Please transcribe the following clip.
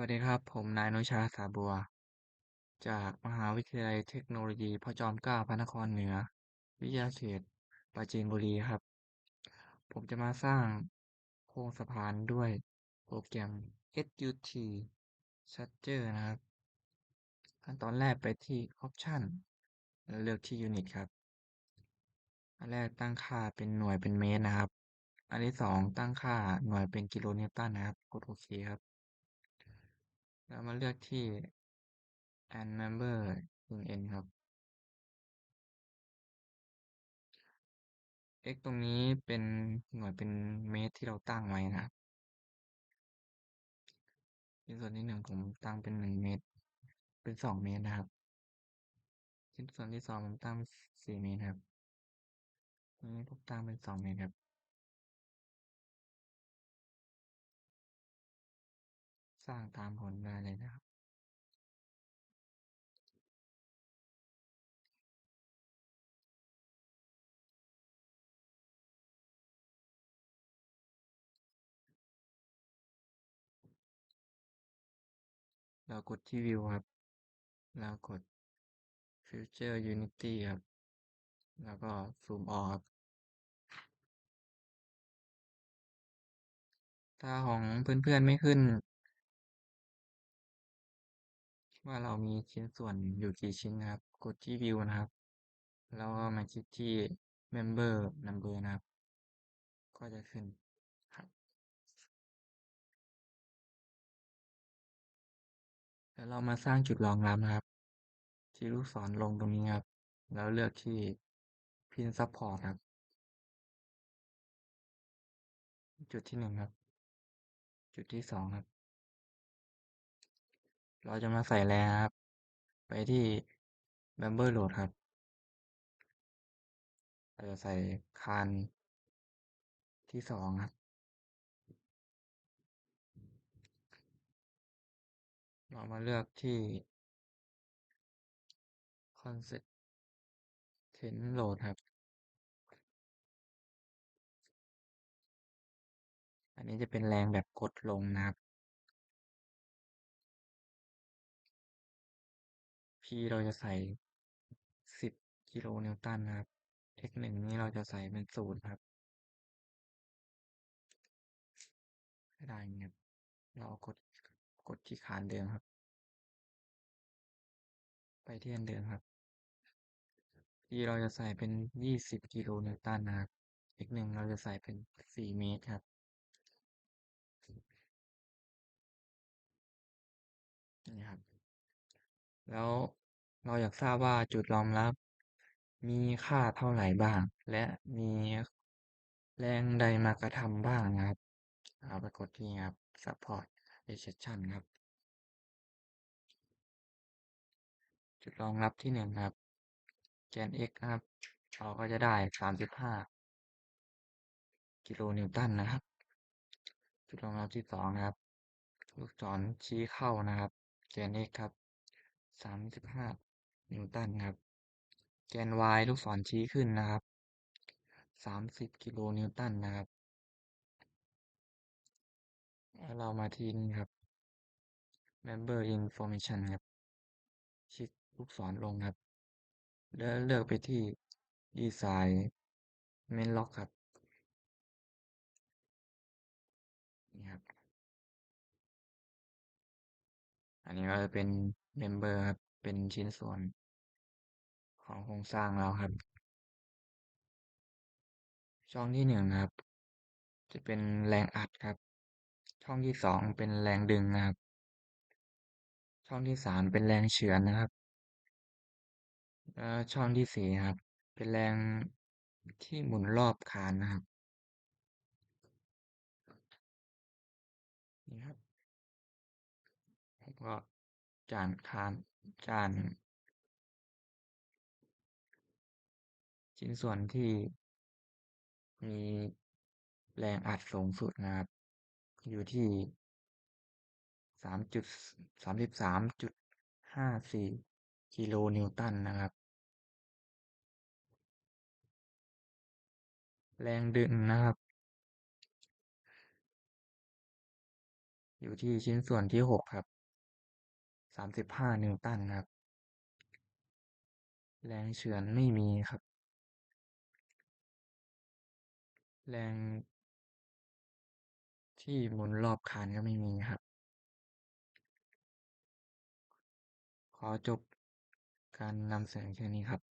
วัสดีครับ ผมนายอนุชาสาบัว จากมหาวิทยาลัยเทคโนโลยีพระจอมเกล้าพระนครเหนือ วิทยาเขตปราจีนบุรีครับ ผมจะมาสร้างโครงสะพานด้วยโปรแกรม SUT Structure นะครับ ขั้นตอนแรกไปที่ Option แล้วเลือกที่ Unit ครับ อันแรกตั้งค่าเป็นหน่วยเป็นเมตรนะครับ อันที่สองตั้งค่าหน่วยเป็นกิโลนิวตันนะครับ กดโอเคครับ แล้วมาเลือกที่ and member in n ครับ x ตรงนี้เป็นหน่วยเป็นเมตรที่เราตั้งไว้นะครับชิ้นส่วนที่หนึ่งผมตั้งเป็นหนึ่งเมตร เป็นสองเมตรนะครับ ชิ้นส่วนที่สองผมตั้งสี่เมตรครับตรงนี้ผมตั้งเป็นสองเมตรครับ สร้างตามผลได้เลยนะครับเรากดที่ view ครับ แล้วกด future unity ครับ แล้วก็ซูมออกครับ ถ้าของเพื่อนๆไม่ขึ้น ว่าเรามีชิ้นส่วนอยู่กี่ชิ้นนะครับ กดที่ view นะครับ แล้วก็มาคลิกที่ member number นะครับ ก็จะขึ้นครับแล้วเรามาสร้างจุดรองรับนะครับ ที่ลูกศรลงตรงนี้ครับ แล้วเลือกที่ pin support ครับ จุดที่หนึ่งครับ จุดที่สองครับ เราจะมาใส่แรงครับ ไปที่ member load ครับ เราจะใส่คานที่สองครับ เรามาเลือกที่ concept ten load ครับ อันนี้จะเป็นแรงแบบกดลงนะครับ P เราจะใส่สิบกิโลนิวตันนะครับ x หนึ่งนี้เราจะใส่เป็นศูนย์ครับได้เงี้ยเรากดกดที่คานเดิมครับ ไปที่อันเดิมครับ P เราจะใส่เป็นยี่สิบกิโลนิวตันนะครับ x หนึ่งเราจะใส่เป็นสี่เมตรครับ แล้วเราอยากทราบว่าจุดรองรับ มีค่าเท่าไหร่บ้าง และมีแรงใดมากระทำบ้างนะครับเอาไปกดที่ครับ support rejection ครับ จุดรองรับที่หนึ่งครับแกน x ครับ เราก็จะได้สามจุดห้ากิโลนิวตันนะครับ จุดรองรับที่สองนะครับ ลูกศรชี้เข้านะครับแกน x ครับ สามสิบห้านิวตันครับ แกน y ลูกศรชี้ขึ้นนะครับสามสิบกิโลนิวตันนะครับแล้วเรามาที่นี่ครับ member information ครับคลิกลูกศรลงครับ แล้วเลือกไปที่ design main lock ครับนี่ครับ อันนี้ก็จะเป็น member ครับ เป็นชิ้นส่วนของโครงสร้างเราครับ ช่องที่หนึ่งครับ จะเป็นแรงอัดครับ ช่องที่สองเป็นแรงดึงนะครับ ช่องที่สามเป็นแรงเฉือนนะครับแล้วช่องที่สี่ครับ เป็นแรงที่หมุนรอบคานนะครับนี่ครับ ก็จานคานจาน ชิ้นส่วนที่มีแรงอัดสูงสุดนะครับ อยู่ที่สามจุดสามสิบสามจุดห้าสี่กิโลนิวตันนะครับ แรงดึงนะครับ อยู่ที่ชิ้นส่วนที่6ครับ สามสิบห้านิวตันครับ แรงเฉือนไม่มีครับ แรงที่หมุนรอบคานก็ไม่มีครับ ขอจบการนำเสนอแค่นี้ครับ